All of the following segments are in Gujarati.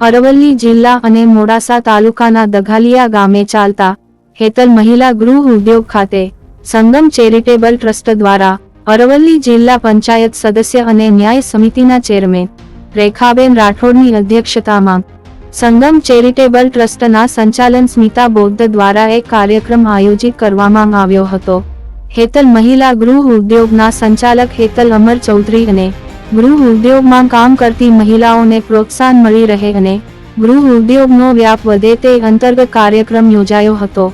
અરવલ્લી જિલ્લા અને મોડાસા તાલુકાના દઘાલિયા ગામે ચાલતા હેતલ મહિલા ગૃહ ઉદ્યોગ ખાતે સંગમ ચેરિટેબલ ટ્રસ્ટ દ્વારા અરવલ્લી જિલ્લા પંચાયત સદસ્ય અને ન્યાય સમિતિના ચેરમેન રેખાબેન રાઠોડની અધ્યક્ષતામાં સંગમ ચેરિટેબલ ટ્રસ્ટના સંચાલન સ્મિતા બૌદ્ધ દ્વારા એક કાર્યક્રમ આયોજિત કરવામાં આવ્યો હતો. હેતલ મહિલા ગૃહ ઉદ્યોગના સંચાલક હેતલ અમર ચૌધરી અને ગૃહ ઉદ્યોગમાં કામ કરતી મહિલાઓને પ્રોત્સાહન મળી રહે અને ગૃહ ઉદ્યોગનો વ્યાપ વધે તે અંતર્ગત કાર્યક્રમ યોજાયો હતો.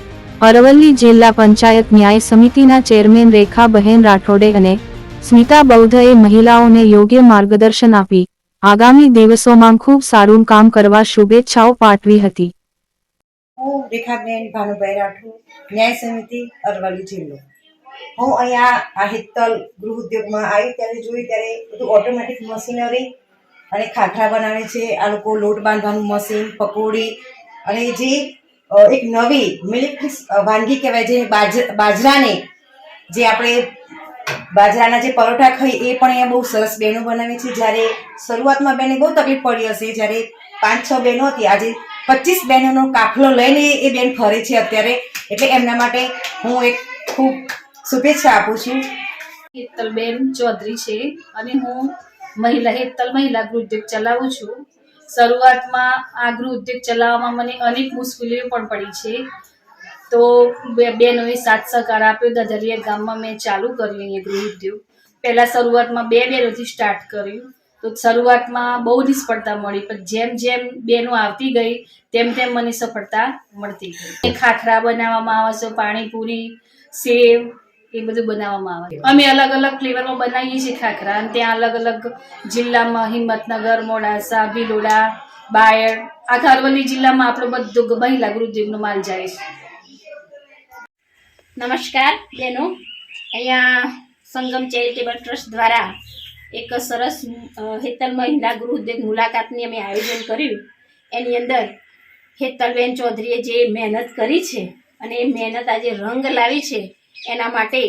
અરવલ્લી જિલ્લા પંચાયત ન્યાય સમિતિના ચેરમેન રેખાબહેન રાઠોડે અને સ્મિતા બૌદ્ધએ મહિલાઓને યોગ્ય માર્ગદર્શન આપી. આગામી દિવસોમાં ખૂબ સારું કામ કરવા શુભેચ્છાઓ પાઠવી હતી. હું રેખાબેન ભાનુભાઈ રાઠોડ, ન્યાય સમિતિ, અરવલ્લી જિલ્લો. હું અહીંયા આ હિત્તલ ગૃહ ઉદ્યોગમાં આવી ત્યારે જોઈ ત્યારે બધું ઓટોમેટિક મશીનરી અને ખાખરા બનાવે છે. આ લોકો લોટ બાંધવાનું મશીન પકોડી અને જે એક નવી મિલ્ક વાનગી કહેવાય જે બાજ, બાજરાને જે આપણે બાજરાના જે પરોઠા ખાઈ એ પણ અહીંયા બહુ સરસ બહેનો બનાવે છે. જ્યારે શરૂઆતમાં બેને બહુ તકલીફ પડી હશે. જ્યારે પાંચ, છ બહેનો હતી. આજે પચીસ બહેનોનો કાફલો લઈને એ બેન ફરે છે અત્યારે. એટલે એમના માટે હું એક ખૂબ શુભેચ્છા આપું છું. હેતલબેન ચૌધરી છે અને હું મહિલા હેતલ મહિલા ગૃહ ઉદ્યોગ ચલાવું છું. શરૂઆતમાં આ ગૃહ ઉદ્યોગ ચલાવવામાં મને અનેક મુશ્કેલીઓ પણ પડી છે. તો બે બેનોએ સાથ સહકાર આપ્યો. દધરિયા ગામમાં મેં ચાલુ કર્યું અહીંયા ગૃહ ઉદ્યોગ. પહેલાં શરૂઆતમાં બે બેનોથી સ્ટાર્ટ કર્યું. તો શરૂઆતમાં બહુ નિષ્ફળતા મળી, પણ જેમ જેમ બેનો આવતી ગઈ, તેમ તેમ મને સફળતા મળતી ગઈ. ખાખરા બનાવવામાં આવે છે, પાણીપુરી, સેવ એ બધું બનાવવામાં આવે અમે અલગ અલગ ફ્લેવરમાં બનાવીએ છીએ ખાખરા અને ત્યાં અલગ અલગ જિલ્લામાં હિંમતનગર, મોડાસા, ભિલોડા, બાયડ આખા અરવલ્લી જિલ્લામાં આપણો બધો મહિલા ગુરુદેવનો માલ જાય છે. નમસ્કાર, બેનો. અહીંયા સંગમ ચેરિટેબલ ટ્રસ્ટ દ્વારા એક સરસ હેતલ મહિલા ગૃહદેવ ઉદ્યોગ મુલાકાતની અમે આયોજન કર્યું. એની અંદર હેતલબેન ચૌધરીએ જે મહેનત કરી છે અને એ મહેનત આજે રંગ લાવી છે એના માટે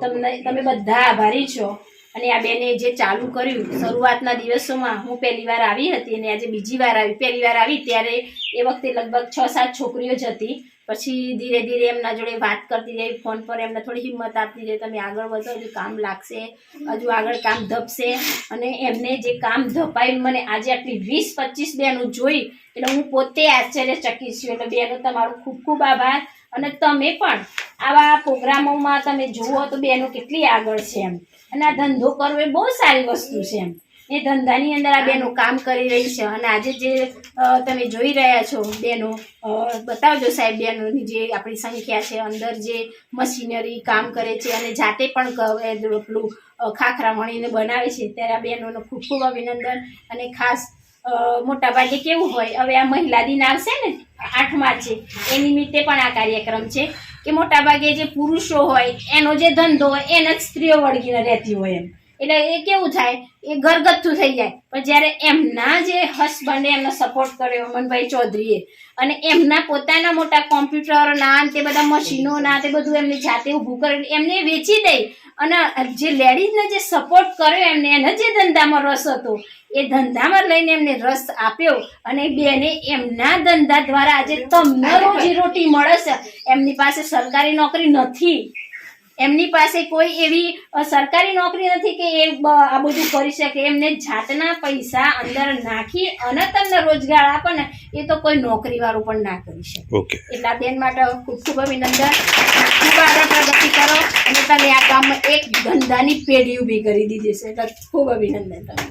તમને, તમે બધા આભારી છો. અને આ બેને જે ચાલુ કર્યું શરૂઆતના દિવસોમાં, હું પહેલી વાર આવી હતી અને આજે બીજી વાર આવી, પહેલી વાર આવી, ત્યારે એ વખતે લગભગ છ સાત છોકરીઓ જ હતી. પછી ધીરે ધીરે એમના જોડે વાત કરતી રહી, ફોન પર એમને થોડી હિંમત આપતી રહી, તમે આગળ વધો, હજુ કામ લાગશે, હજુ આગળ કામ ધપશે. અને એમને જે કામ ધપાયું મને આજે આટલી વીસ પચીસ બહેનો જોઈ, એટલે હું પોતે આશ્ચર્યચકિત છું. એટલે બહેનો તમારો ખૂબ ખૂબ આભાર. અને તમે પણ આવા પ્રોગ્રામોમાં તમે જુઓ તો બેનો કેટલી આગળ છે એમ. અને આ ધંધો કરવો એ બહુ સારી વસ્તુ છે એમ. એ ધંધાની અંદર આ બેનો કામ કરી રહી છે અને આજે જે તમે જોઈ રહ્યા છો બેનો બતાવજો સાહેબ બેનોની જે આપણી સંખ્યા છે, અંદર જે મશીનરી કામ કરે છે અને જાતે પણ પેલું ખાખરા વણીને બનાવે છે, ત્યારે આ બહેનોનો ખૂબ ખૂબ અભિનંદન અને ખાસ મોટાભાગે મોટા ભાગે કેવું હોય, હવે આ મહિલા દિન આવશે ને, આઠ માર્ચે, એ નિમિત્તે પણ આ કાર્યક્રમ છે. કે મોટા ભાગે જે પુરુષો હોય, એનો જે ધંધો હોય, એને જ સ્ત્રીઓ વળગીને રહેતી હોય એમ. એટલે એ કેવું થાય? એ ઘરગથ્થું થઈ જાય. પણ જ્યારે એમના જે હસબન્ડે એમનો સપોર્ટ કર્યો અમનભાઈ ચૌધરીએ, અને એમના પોતાના મોટા કોમ્પ્યુટર ના તે બધા મશીનો ના તે બધું એમને જાતે ઊભું કરે એમને વેચી દઈ. અને જે લેડીઝને જે સપોર્ટ કર્યો એમને, એને જે ધંધામાં રસ હતો, એ ધંધામાં લઈને એમને રસ આપ્યો. અને બેને એમના ધંધા દ્વારા આજે તમને રોજી રોટી મળે છે. એમની પાસે સરકારી નોકરી નથી. એમની પાસે કોઈ એવી સરકારી નોકરી નથી કે એ આ બધું કરી શકે. એમને જાતના પૈસા અંદર નાખી અને તમને રોજગાર આપે ને એ તો કોઈ નોકરી વાળું પણ ના કરી શકે. એટલા બેન માટે ખૂબ ખૂબ અભિનંદન. ખૂબ આગળ પ્રગતિ કરો. અને તમે આ કામમાં એક ધંધાની પેઢી ઊભી કરી દીધી છે. એટલે ખૂબ અભિનંદન તમને.